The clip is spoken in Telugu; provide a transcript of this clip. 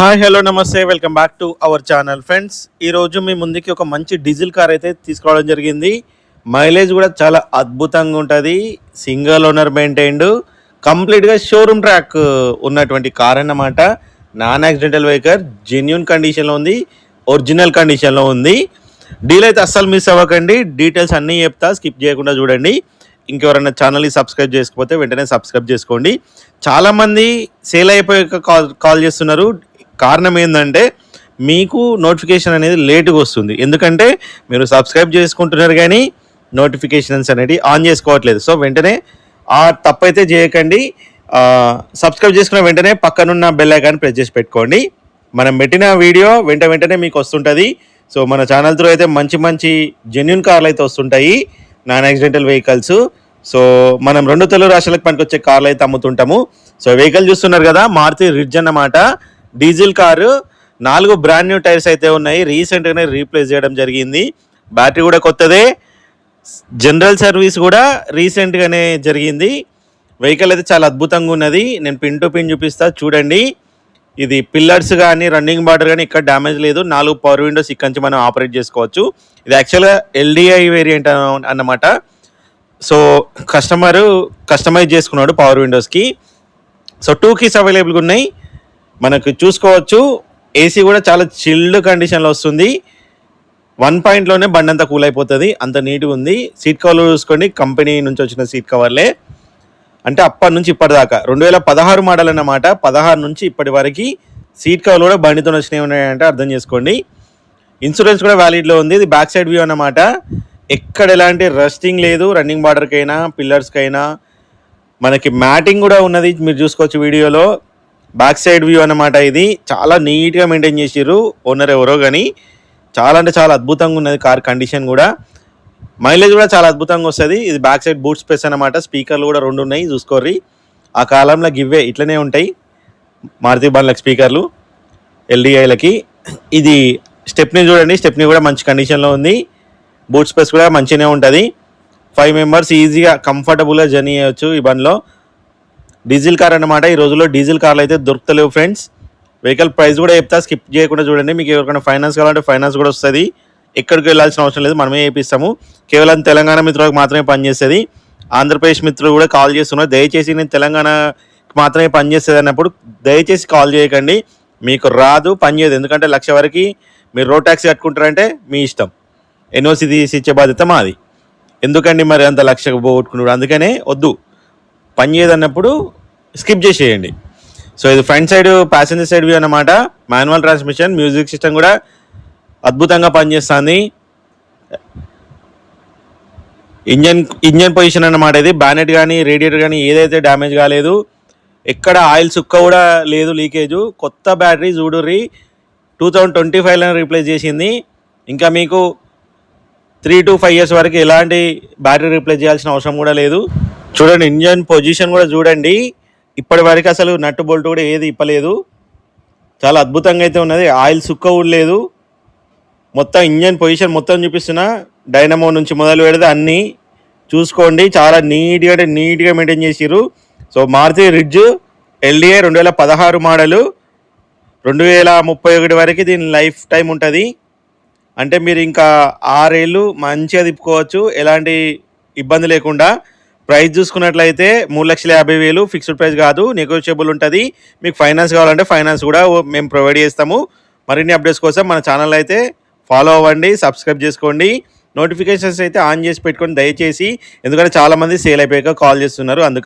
హాయ్ హలో నమస్తే. Welcome back to our channel friends ఈరోజు మీ ముందుకి ఒక మంచి డీజిల్ కార్ అయితే తీసుకోవడం జరిగింది. మైలేజ్ కూడా చాలా అద్భుతంగా ఉంటుంది. సింగిల్ ఓనర్ మెయింటైన్డ్ కంప్లీట్గా షోరూమ్ ట్రాక్ ఉన్నటువంటి కార్ అన్నమాట. నాన్ యాక్సిడెంటల్ వెహికల్ జెన్యున్ కండిషన్లో ఉంది. ఒరిజినల్ కండిషన్లో ఉంది. డీల్ అయితే అస్సలు మిస్ అవ్వకండి. డీటెయిల్స్ అన్నీ చెప్తా స్కిప్ చేయకుండా చూడండి. ఇంకెవరైనా ఛానల్ని సబ్స్క్రైబ్ చేసుకోకపోతే వెంటనే సబ్స్క్రైబ్ చేసుకోండి. చాలామంది సేల్ అయిపోయాక కాల్ కాల్ చేస్తున్నారు. కారణం ఏంటంటే మీకు నోటిఫికేషన్ అనేది లేటుగా వస్తుంది. ఎందుకంటే మీరు సబ్స్క్రైబ్ చేసుకుంటున్నారు కానీ నోటిఫికేషన్స్ అనేది ఆన్ చేసుకోవట్లేదు. సో వెంటనే ఆ తప్పైతే చేయకండి. సబ్స్క్రైబ్ చేసుకున్న వెంటనే పక్కనున్న బెల్ ఐకాన్ ప్రెస్ చేసి పెట్టుకోండి. మనం పెట్టిన వీడియో వెంట వెంటనే మీకు వస్తుంటుంది. సో మన ఛానల్ త్రూ అయితే మంచి మంచి జెన్యున్ కార్లు అయితే వస్తుంటాయి. Non accidental vehicles. సో మనం రెండు తెలుగు రాష్ట్రాలకు పనికొచ్చే కార్లు అయితే అమ్ముతుంటాము. సో వెహికల్ చూస్తున్నారు కదా మారుతి రిడ్జ్ అన్నమాట. డీజిల్ కారు నాలుగు బ్రాండ్ న్యూ టైర్స్ అయితే ఉన్నాయి. రీసెంట్గానే రీప్లేస్ చేయడం జరిగింది. బ్యాటరీ కూడా కొత్తదే. జనరల్ సర్వీస్ కూడా రీసెంట్గానే జరిగింది. వెహికల్ అయితే చాలా అద్భుతంగా ఉన్నది. నేను పిన్ టు పిన్ చూపిస్తా చూడండి. ఇది పిల్లర్స్ కానీ రన్నింగ్ బార్డర్ కానీ ఇక్కడ డ్యామేజ్ లేదు. నాలుగు పవర్ విండోస్ ఇక్కడ నుంచి మనం ఆపరేట్ చేసుకోవచ్చు. ఇది యాక్చువల్గా ఎల్డిఐ వేరియంట్ అన్నమాట. సో కస్టమర్ కస్టమైజ్ చేసుకున్నాడు పవర్ విండోస్కి సో టూ కీస్ అవైలబుల్గా ఉన్నాయి. మనకు చూసుకోవచ్చు. ఏసీ కూడా చాలా చిల్డ్ కండిషన్లో వస్తుంది. వన్ పాయింట్లోనే బండి అంతా కూల్ అయిపోతుంది. అంత నీట్గా ఉంది. సీట్ కవర్లు చూసుకోండి. కంపెనీ నుంచి వచ్చిన సీట్ కవర్లే అంటే అప్పటి నుంచి ఇప్పటిదాకా. రెండు వేల పదహారు మోడల్ అన్నమాట పదహారు నుంచి ఇప్పటి వరకు సీట్ కవర్లు కూడా బండితో వచ్చినవి ఉన్నాయంటే అర్థం చేసుకోండి. ఇన్సూరెన్స్ కూడా వ్యాలిడ్లో ఉంది. ఇది బ్యాక్ సైడ్ వ్యూ అన్నమాట ఎక్కడ ఎలాంటి రస్టింగ్ లేదు. రన్నింగ్ బార్డర్కైనా పిల్లర్స్కైనా మనకి మ్యాటింగ్ కూడా ఉన్నది. మీరు చూసుకోవచ్చు వీడియోలో. బ్యాక్ సైడ్ వ్యూ అన్నమాట ఇది. చాలా నీట్గా మెయింటైన్ చేసిర్రు ఓనర్ ఎవరో కానీ చాలా అంటే చాలా అద్భుతంగా ఉన్నది కార్ కండిషన్ కూడా. మైలేజ్ కూడా చాలా అద్భుతంగా వస్తుంది. ఇది బ్యాక్ సైడ్ బూట్ స్పేస్ అన్నమాట. స్పీకర్లు కూడా రెండు ఉన్నాయి చూసుకోర్రి. ఆ కాలంలో గివ్వే ఇట్లనే ఉంటాయి. మారుతి బండ్లకు స్పీకర్లు ఎల్డిఐలకి ఇది స్టెప్ని చూడండి. స్టెప్ని కూడా మంచి కండిషన్లో ఉంది. బూట్ స్పేస్ కూడా మంచిగానే ఉంటుంది. ఫైవ్ మెంబర్స్ ఈజీగా కంఫర్టబుల్గా జర్నీ చేయొచ్చు ఈ బండ్లో. డీజిల్ కార్ అన్నమాట. ఈ రోజుల్లో డీజిల్ కార్లు అయితే దొరుకుతలేవు ఫ్రెండ్స్. వెహికల్ ప్రైస్ కూడా చెప్తా స్కిప్ చేయకుండా చూడండి. మీకు ఎవరికైనా ఫైనాన్స్ కావాలంటే ఫైనాన్స్ కూడా వస్తుంది. ఎక్కడికి వెళ్ళాల్సిన అవసరం లేదు మనమే చేపిస్తాము. కేవలం తెలంగాణ మిత్రులకు మాత్రమే పనిచేస్తుంది. ఆంధ్రప్రదేశ్ మిత్రులు కూడా కాల్ చేస్తున్నారు. దయచేసి నేను తెలంగాణకి మాత్రమే పనిచేస్తుంది అన్నప్పుడు దయచేసి కాల్ చేయకండి. మీకు రాదు పనిచేయదు ఎందుకంటే లక్ష వరకు మీరు రోడ్ ట్యాక్సీ కట్టుకుంటారంటే మీ ఇష్టం. ఎన్ఓసి తీసి ఇచ్చే బాధ్యత మాది. ఎందుకండి మరి అంత లక్ష పోగొట్టుకున్నాడు? అందుకనే వద్దు. పని చేయదన్నప్పుడు స్కిప్ చేసేయండి. సో ఇది front side passenger side view అన్నమాట. మాన్యువల్ ట్రాన్స్మిషన్ మ్యూజిక్ సిస్టమ్ కూడా అద్భుతంగా పనిచేస్తుంది. ఇంజన్ ఇంజన్ పొజిషన్ అన్నమాట ఇది. బ్యానెట్ కానీ రేడియేటర్ కానీ ఏదైతే డ్యామేజ్ కాలేదు ఎక్కడ ఆయిల్ సుక్క కూడా లేదు లీకేజ్. కొత్త బ్యాటరీ జూడూరి టూ థౌజండ్ ట్వంటీ ఫైవ్లో రీప్లేస్ చేసింది. ఇంకా మీకు త్రీ టు ఫైవ్ ఇయర్స్ వరకు ఎలాంటి బ్యాటరీ రీప్లేస్ చేయాల్సిన అవసరం కూడా లేదు. చూడండి ఇంజన్ పొజిషన్ కూడా చూడండి. ఇప్పటి వరకు అసలు నట్టు బోల్ట్ కూడా ఏది ఇప్పలేదు. చాలా అద్భుతంగా అయితే ఉన్నది. ఆయిల్ సుక్క కూడా లేదు. మొత్తం ఇంజన్ పొజిషన్ మొత్తం చూపిస్తున్నా. డైనమో నుంచి మొదలు పెడితే అన్నీ చూసుకోండి. చాలా నీట్గా అంటే నీట్గా మెయింటైన్ చేసిరు సో మారుతి రిడ్జ్ ఎల్డిఏ రెండు వేల పదహారు మోడలు రెండు వేల ముప్పై ఒకటి వరకు దీని లైఫ్ టైం ఉంటుంది. అంటే మీరు ఇంకా ఆరేళ్ళు మంచిగా తిప్పుకోవచ్చు. ఎలాంటి ఇబ్బంది లేకుండా. ప్రైస్ చూసుకున్నట్లయితే మూడు లక్షల యాభై వేలు ఫిక్స్డ్ ప్రైస్ కాదు నెగోషియబుల్ ఉంటుంది. మీకు ఫైనాన్స్ కావాలంటే ఫైనాన్స్ కూడా మేము ప్రొవైడ్ చేస్తాము. మరిన్ని అప్డేట్స్ కోసం మన ఛానల్ అయితే ఫాలో అవ్వండి సబ్స్క్రైబ్ చేసుకోండి. నోటిఫికేషన్స్ అయితే ఆన్ చేసి పెట్టుకొని దయచేసి ఎందుకంటే చాలామంది సేల్ అయిపోయాక కాల్ చేస్తున్నారు అందుకు